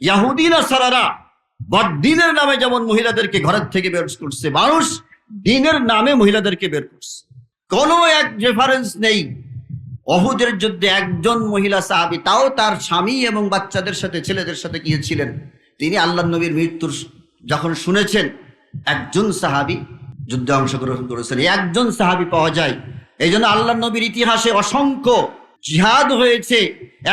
ইয়াহুদিনা সারারা? বদিনের নামে যেমন মহিলাদেরকে ঘরের থেকে বের করছে মানুষ, দিনের নামে মহিলাদেরকে বের করছে। কোনো এক রেফারেন্স নেই। অহুদের যুদ্ধে একজন মহিলা সাহাবি, তাও তার স্বামী এবং বাচ্চাদের সাথে, ছেলেদের সাথে গিয়েছিলেন। তিনি আল্লাহ নবীর মৃত্যুর যখন শুনেছেন, একজন সাহাবি যুদ্ধে অংশগ্রহণ করেছেন। একজন সাহাবি পাওয়া যায়। এই জন্য আল্লাহ নবীর ইতিহাসে অসংখ্য জিহাদ হয়েছে।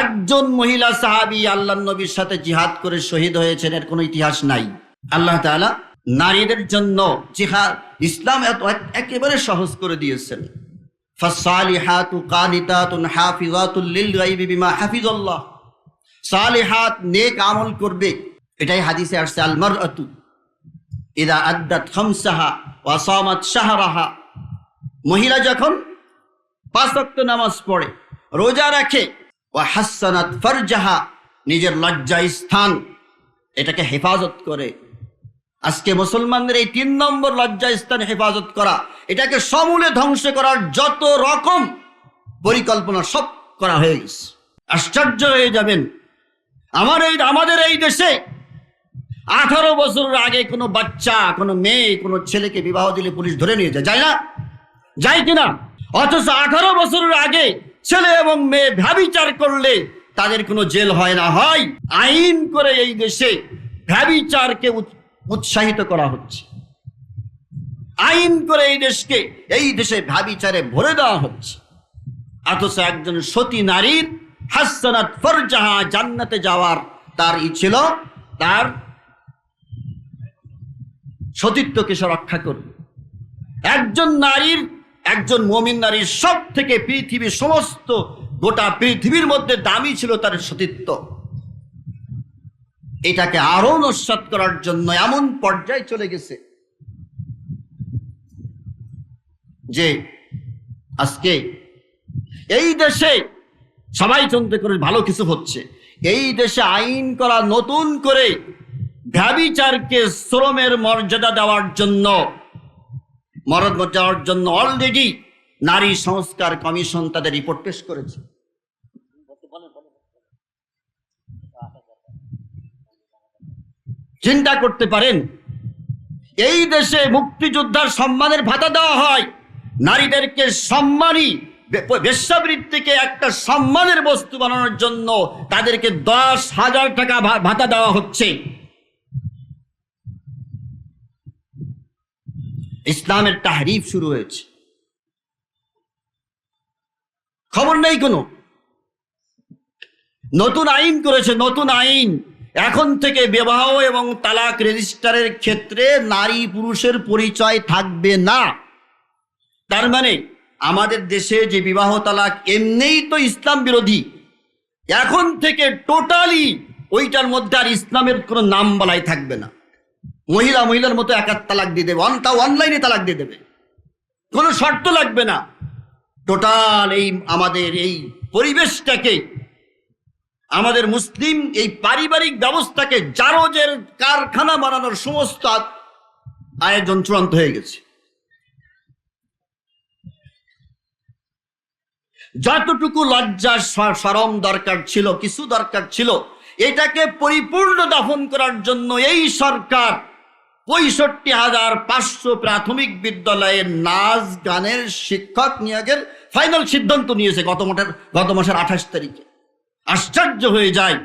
একজন মহিলা সাহাবি আল্লাহ নবীর সাথে জিহাদ করে শহীদ হয়েছেন, এর কোনো ইতিহাস নাই। আল্লাহ তালা নারীদের জন্য জিহাদ, ইসলাম এত একেবারে সহজ করে দিয়েছেন। ফাসালিহাতু কানিতাতুন হাফিজাতুল লিল গায়বি বিমা হাফিজাল্লাহ। সালিহাত নেক আমল করবে, এটাই হাদিসে আসছে আল মারআতু ইদা আদ্দাত খামসাহা ওয়া সামাত শাহরাহা। মহিলা যখন পাঁচ ওয়াক্ত নামাজ পড়ে রোজা রাখে। ওয়া হাসানাত ফারজাহা, নিজের লজ্জা স্থান। এটাকে হেফাজত করে। আজকে মুসলমানদের এই তিন নম্বর লজ্জা স্থান হেফাজত করা, এটাকে সমূলে ধ্বংস করার যত রকম পরিকল্পনা সব করা হয়ে গেছে। আশ্চর্য হয়ে যাবেন। আমার এই, আমাদের এই দেশে আঠারো বছরের আগে কোনো বাচ্চা, কোনো মেয়ে, কোনো ছেলেকে বিবাহ দিলে পুলিশ ধরে নিয়ে যায়। যায় না? যায় কিনা? অথচ আঠারো বছরের আগে ছেলে এবং মেয়ে ভ্যাবিচার করলে তাদের কোনো জেল হয় না। হয় আইন করে এই দেশে ভ্যাবিচারকে উৎসাহিত করা হচ্ছে। আইন করে এই দেশকে, এই দেশে ভ্যাবিচারে ভরে দেওয়া হচ্ছে। অথচ একজন সতী নারীর হাসানাত ফরজাহা জান্নাতে যাওয়ার তার ই ছিল, তার সতীত্বকে সে রক্ষা করবে একজন নারীর একজন মমিন নারীর সব থেকে পৃথিবীর সমস্ত গোটা পৃথিবীর মধ্যে দামি ছিল তার সতীত্ব। এটাকে আরও নস্বাত করার জন্য এমন পর্যায়ে চলে গেছে যে আজকে এই দেশে সবাই চিন্তা করে ভালো কিছু হচ্ছে। এই দেশে আইন করা নতুন করে ভ্যাবিচারকে শ্রমের মর্যাদা দেওয়ার জন্য মরদ যাওয়ার জন্য অলরেডি নারী সংস্কার কমিশন তাদের রিপোর্ট পেশ করেছে। চিন্তা করতে পারেন, এই দেশে মুক্তিযোদ্ধার সম্মানের ভাতা দেওয়া হয়, নারীদেরকে সম্মানী বে- বেশ্যাবৃত্তিকে একটা সম্মানের বস্তু বানানোর জন্য তাদেরকে দশ হাজার টাকা ভাতা দেওয়া হচ্ছে। ইসলামের তাহরিফ শুরু হয়েছে। খবর নেই কোনো? নতুন আইন করেছে, নতুন আইন। এখন থেকে বিবাহ এবং তালাক রেজিস্টারের ক্ষেত্রে নারী পুরুষের পরিচয় থাকবে না। তার মানে আমাদের দেশে যে বিবাহ তালাক এমনিই তো ইসলাম বিরোধী। এখন থেকে টোটালি ওইটার মধ্যে আর ইসলামের কোনো নাম বলাই থাকবে না। মহিলা মহিলার মতো এক তালাক দিয়ে দেবে তাও অনলাইনে তালাক দিয়ে দেবে। কোনো শর্ত লাগবে না। টোটাল এই আমাদের এই পরিবেশটাকে, আমাদের মুসলিম এই পারিবারিক ব্যবস্থাকে জারজের কারখানা বানানোর সমস্ত আয়োজন চূড়ান্ত হয়ে গেছে। যতটুকু লজ্জা সরম দরকার ছিল, কিছু দরকার ছিল, এটাকে পরিপূর্ণ দাফন করার জন্য এই সরকার পঁয়ষট্টি হাজার পাঁচশো প্রাথমিক বিদ্যালয়ের নাচ গানের শিক্ষক নিয়োগের ফাইনাল সিদ্ধান্ত নিয়েছে গত মাসের গত মাসের আঠাশ তারিখে। আশ্চর্য হয়ে যায়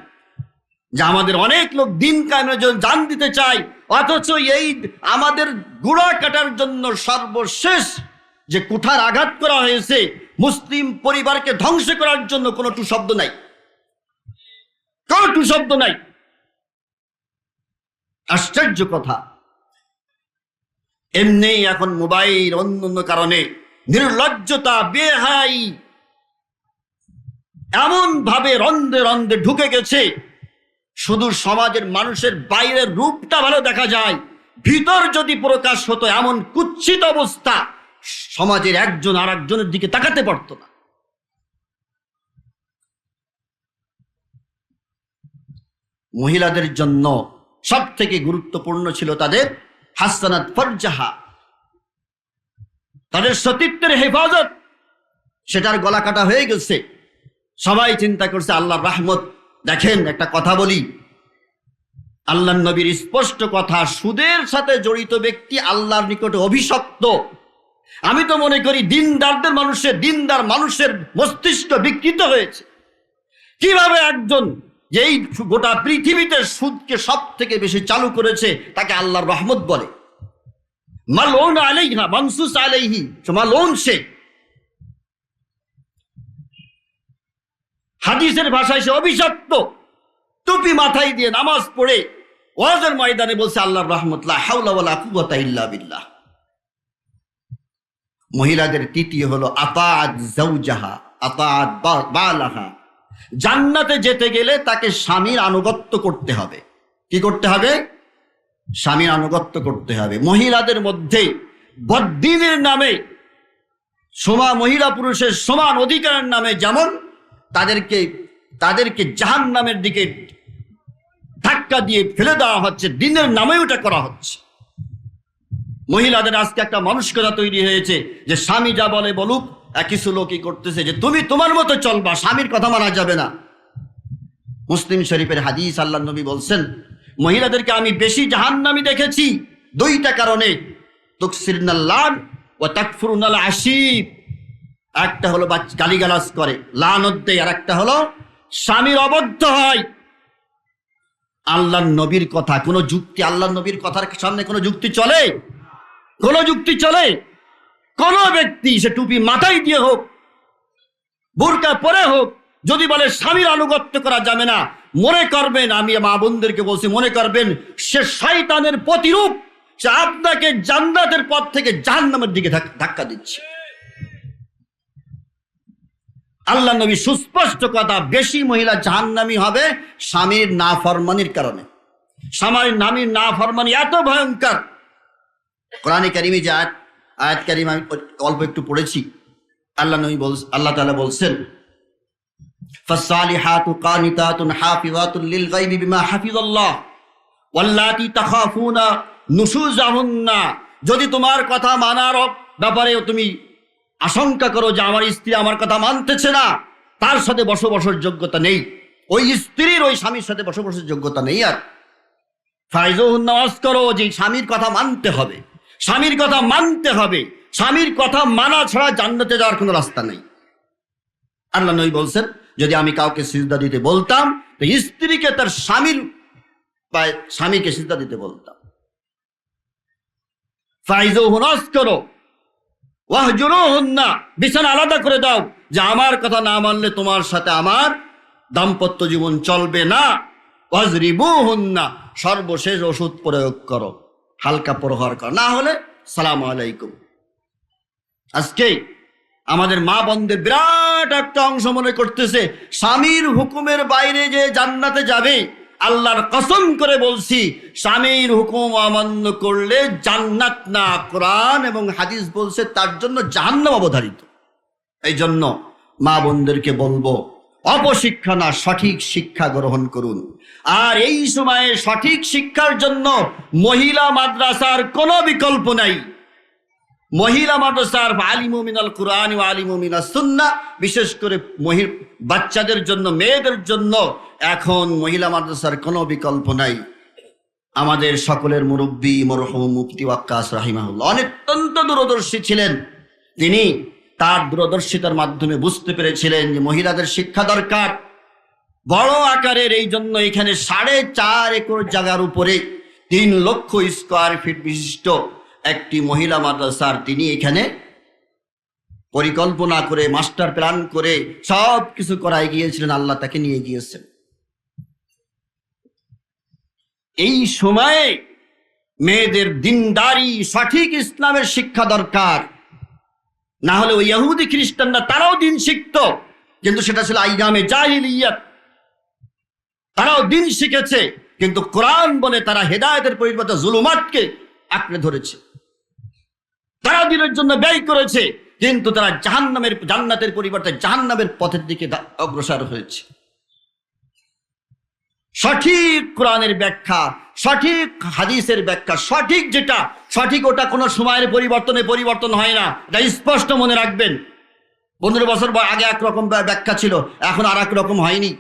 যে আমাদের অনেক লোক দিন কায়েমের জন্য জান দিতে চায়, অথচ এই আমাদের গুড়া কাটার জন্য সর্বশেষ যে কুঠার আঘাত করা হয়েছে, মুসলিম পরিবারকে ধ্বংস করার জন্য কোনো টু শব্দ নাই। কোনো টু শব্দ নাই। আশ্চর্য কথা। এমনি এখন মোবাইল অন্য অন্য কারণে নির্লজ্জতা, বেহাই এমন ভাবে রন্ধে রন্ধে ঢুকে গেছে। শুধু সমাজের মানুষের বাইরের রূপটা ভালো দেখা যায়, ভিতর যদি প্রকাশ হতো এমন কুৎসিত অবস্থা, সমাজের একজন আর একজনের দিকে তাকাতে পারতো না। মহিলাদের জন্য সব থেকে গুরুত্বপূর্ণ ছিল তাদের হাসানাত ফরজাহা। তাদের সতীত্বের হেফাজত, সেটার গলা কাটা হয়ে গেছে। সবাই চিন্তা করছে, আল্লাহর রাহমত, দেখেন একটা কথা বলি। আল্লাহ নবীর স্পষ্ট কথা, সুদের সাথে জড়িত ব্যক্তি আল্লাহর নিকটে অভিশপ্ত। আমি তো মনে করি, দিনদারদের মানুষের দিনদার মানুষের মস্তিষ্ক বিকৃত হয়েছে। কীভাবে একজন যে এই গোটা পৃথিবীতে সুদকে সব থেকে বেশি চালু করেছে, তাকে আল্লাহর রহমত বলে। মালোন মালোন সে। হাদিসের ভাষায় সে অভিশপ্ত। টুপি মাথায় দিয়ে নামাজ পড়ে ওয়াজের ময়দানে বলছে, আল্লাহর রহমতুল্লাহ হাওলা ওয়ালা কুওয়াতা ইল্লা বিল্লাহ। মহিলাদের তৃতীয় হলো আতাদ জাউজাহা আতাদ বালাহা। জান্নাতে যেতে গেলে তাকে স্বামীর আনুগত্য করতে হবে। কি করতে হবে? স্বামীর আনুগত্য করতে হবে। মহিলাদের মধ্যে বদ্দিনের নামে, সমা মহিলা পুরুষের সমান অধিকারের নামে যেমন, তাদেরকে তাদেরকে জাহান নামের দিকে ধাক্কা দিয়ে ফেলে দেওয়া হচ্ছে, দিনের নামে ওটা করা হচ্ছে। মহিলাদের আজকে একটা মানসিকতা তৈরি হয়েছে যে স্বামী যা বলে বলুক এক কিছু লোকই করতেছে যে, তুমি তোমার মতো চলবা, স্বামীর কথা মানা যাবে না। মুসলিম শরীফের হাদিস আল্লাহ নবী বলছেন, মহিলাদেরকে আমি বেশি জাহান্নামি দেখেছি দুইটা কারণে। ও একটা হলো বাচ্চা গালিগালাজ করে, লানত দেয়, আর একটা হলো স্বামীর অবদ্ধ হয়। আল্লাহ নবীর কথা, কোনো যুক্তি আল্লাহ নবীর কথার সামনে কোনো যুক্তি চলে? কোনো যুক্তি চলে? কোন ব্যক্তি সে টুপি মাথায় দিয়ে হোক, বোরকা পরে হোক, যদি বলে স্বামীর আনুগত্য করা যাবে না, মনে করবেন, আমি মা বোনদেরকে বলছি, মনে করবেন, সে শয়তানের প্রতিরূপ, সে আপনাকে জান্নাতের পথ থেকে জাহান্নামের দিকে ধাক্কা দিচ্ছে। আল্লাহ নবী সুস্পষ্ট কথা, বেশি মহিলা জাহান্নামি হবে স্বামীর না ফরমানির কারণে। স্বামীর নামীর না ফরমানি এত ভয়ঙ্কর। কোরআনে কারিমে যে আয়াত আয়াত কারিম আমি অল্প একটু পড়েছি আল্লাহ নবী বল আল্লাহ তাআলা বলছেন فالصالحات قانتات حافظات للغيب بما حفظ الله واللاتي تخافون نشوزهن যদি তোমার কথা মানার ব্যাপারে তুমি আশঙ্কা করো যে আমার স্ত্রী আমার কথা মানতেছে না তার সাথে বসবাসের যোগ্যতা নেই ওই স্ত্রীর ওই স্বামীর সাথে বসবাসের যোগ্যতা নেই আর ফাইজুন নামাজ করো যে স্বামীর কথা মানতে হবে স্বামীর কথা মানতে হবে। স্বামীর কথা মানা ছাড়া জান্নাতে যাওয়ার কোনো রাস্তা নেই। আল্লাহ নবী বলছেন, যদি আমি কাউকে সিজদা দিতে বলতাম, তো স্ত্রীকে তার স্বামীর স্বামীকে সিজদা দিতে বলতাম। ফাইজু হুনাস করো। ওয়াহজুরু হুন্না বিছানা আলাদা করে দাও। যে আমার কথা না মানলে তোমার সাথে আমার দাম্পত্য জীবন চলবে না। ওয়াজরিবু হুন্না সর্বশেষ ওষুধ প্রয়োগ করো। হালকা প্রহার করো। না হলে, সালাম আলাইকুম। আজকে আমাদের মা বন্ধের বিরাট একটা অংশ মনে করতেছে, স্বামীর হুকুমের বাইরে যে জান্নাতে যাবে, আল্লাহর কসম করে বলছি, স্বামীর হুকুম অমান্য করলে জান্নাত না, কোরআন এবং হাদিস বলছে তার জন্য জাহান্নাম অবধারিত। এই জন্য মা বোনদেরকে বলব অপশিক্ষা না, সঠিক শিক্ষা গ্রহণ করুন। আর এই সময়ে সঠিক শিক্ষার জন্য মহিলা মাদ্রাসার কোনো বিকল্প নাই। মহিলা মাদ্রাসার আলিমু মিনাল কোরআন ও আলিমু মিনাল সুন্না বিশেষ করে মহি, বাচ্চাদের জন্য, মেয়েদের জন্য এখন মহিলা মাদ্রাসার কোনো বিকল্প নাই। আমাদের সকলের মুরব্বী, মরহুম মুফতি ওয়াক্কাস রাহিমাহুল্লাহ অনেক অত্যন্ত দূরদর্শী ছিলেন। তিনি তার দূরদর্শিতার মাধ্যমে বুঝতে পেরেছিলেন যে মহিলাদের শিক্ষা দরকার। বড় আকারের এই জন্য এখানে সাড়ে চার একর জায়গার উপরে তিন লক্ষ স্কোয়ার ফিট বিশিষ্ট একটি মহিলা মাদ্রাসার তিনি এখানে পরিকল্পনা করে মাস্টার প্ল্যান করে সব কিছু করাই গিয়েছিলেন, আল্লাহ তাকে নিয়ে গিয়েছেন। এই সময়ে মেয়েদের দিনদারি সঠিক ইসলামের শিক্ষা দরকার। না হলে ওই ইহুদি খ্রিস্টানরা তারাও দিন শিখত। কিন্তু সেটা ছিল আইগামে জাহিলিয়াত। তারাও দিন শিখেছে, কিন্তু কোরআন বলে তারা হেদায়তের পরিবর্তে জুলুমাতকে আঁকড়ে ধরেছে। তারা দিনের জন্য ব্যয় করেছে, কিন্তু তারা জাহান্নামের, জান্নাতের পরিবর্তে জাহান্নামের পথের দিকে অগ্রসর হয়েছে। সঠিক কোরআনের ব্যাখ্যা, সঠিক হাদিসের ব্যাখ্যা, সঠিক যেটা সঠিক ওটা কোনো সময়ের পরিবর্তনে পরিবর্তন হয় না। এটা স্পষ্ট মনে রাখবেন। পনেরো বছর আগে একরকম ব্যা- ব্যাখ্যা ছিল, এখন আর রকম হয়নি।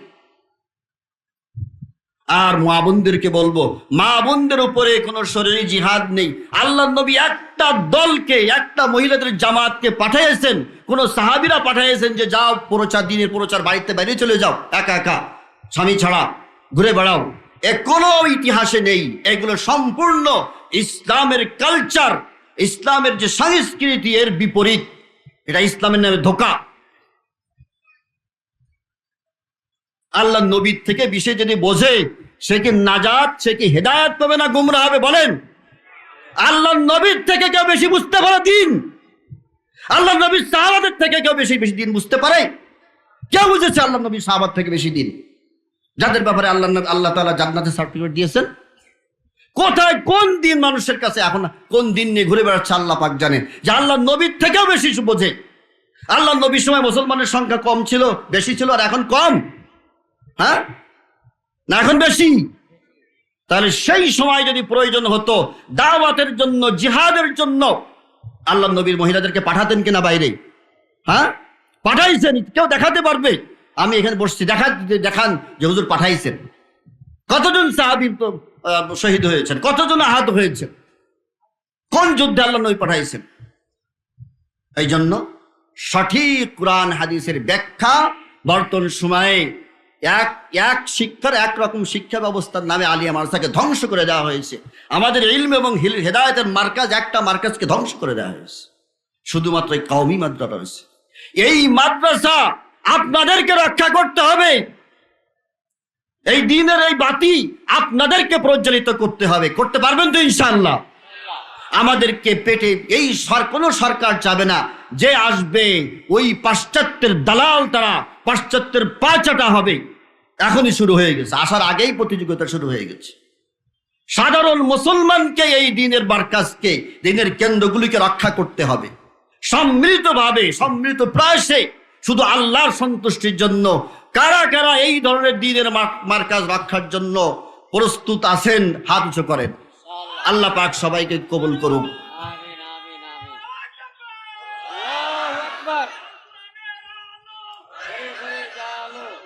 আর মা বোনদেরকে বলব, মা বোনদের উপরে কোনো শরীরে জিহাদ নেই। আল্লাহ নবী একটা দলকে, একটা মহিলাদের জামাতকে পাঠিয়েছেন। কোন সাহাবিরা পাঠিয়েছেন যে, যাও প্রচার, দিনের প্রচার বাড়িতে বাইরে চলে যাও, একা একা। স্বামী ছাড়া, ঘুরে বেড়াও। কোনো ইতিহাসে নেই। এগুলো সম্পূর্ণ ইসলামের কালচার, ইসলামের যে সংস্কৃতি এর বিপরীত। এটা ইসলামের নামে ধোকা। আল্লাহ নবীর থেকে বিষয় যদি বোঝে, সে কি নাজাত, সে কি হেদায়ত পাবে না গুমরা হবে বলেন? আল্লাহ নবীর থেকে কেউ বেশি বুঝতে পারে দিন। আল্লাহ নবীর সাহাবাদের থেকে কেউ বেশি বেশি দিন বুঝতে পারে? কেউ বুঝেছে আল্লাহ নবীর সাহাবাদ থেকে বেশি দিন? যাদের ব্যাপারে আল্লাহ আল্লাহ তালা জান্নাতের সার্টিফিকেট দিয়েছেন। কোথায়, কোন দিন মানুষের কাছে এখন কোন দিন নিয়ে ঘুরে বেড়াচ্ছে আল্লাহ পাক জানেন যে আল্লাহ নবীর থেকেও বেশি বোঝে আল্লাহ নবীর সময় মুসলমানের সংখ্যা কম ছিল, বেশি ছিল, আর এখন কম। হ্যাঁ? না, এখন বেশি। তাহলে সেই সময় যদি প্রয়োজন হতো, দাওয়াতের জন্য, জিহাদের জন্য, আল্লাহ নবীর মহিলাদেরকে পাঠাতেন কিনা বাইরে? হ্যাঁ? পাঠাইছেন, কেউ দেখাতে পারবে। আমি এখানে বসছি দেখা দেখান যে হুজুর পাঠাইছেন। কতজন সাহাবি শহীদ হয়েছেন? কতজন আহত হয়েছেন? কোন যুদ্ধে আল্লাহ নবী পাঠাইছেন? এই জন্য সঠিক কোরআন, হাদিসের ব্যাখ্যা বর্তমান সময়ে এক এক শিক্ষার একরকম শিক্ষা ব্যবস্থার নামে আলিয়া মার্সাকে ধ্বংস করে দেওয়া হয়েছে। আমাদের ইলম এবং হেদায়েতের মার্কাজ, একটা মার্কাজকে ধ্বংস করে দেওয়া হয়েছে। শুধুমাত্র এই কওমি মাদ্রাসা রয়েছে। এই মাদ্রাসা আপনাদেরকে রক্ষা করতে হবে। এই দিনের এই বাতি আপনাদেরকে প্রজ্বলিত করতে হবে। করতে পারবেন তো ইনশাল্লাহ আমাদেরকে পেটে এই কোনো সরকার চাবে না। যে আসবে, ওই পাশ্চাত্যের দালাল তারা, পাশ্চাত্যের পাচাটা হবে। এখনই শুরু হয়ে গেছে। আসার আগেই প্রতিযোগিতা শুরু হয়ে গেছে। সাধারণ মুসলমানকে এই দিনের বারকাজকে, দিনের কেন্দ্রগুলিকে রক্ষা করতে হবে। সম্মিলিতভাবে, সম্মিলিত প্রয়াসে শুধু আল্লাহর সন্তুষ্টির জন্য। কারা কারা এই ধরনের দিনের মার- মার্কাজ রক্ষার জন্য প্রস্তুত আছেন, হাত উঁচু করেন। আল্লাহ পাক সবাইকে কবুল করুক।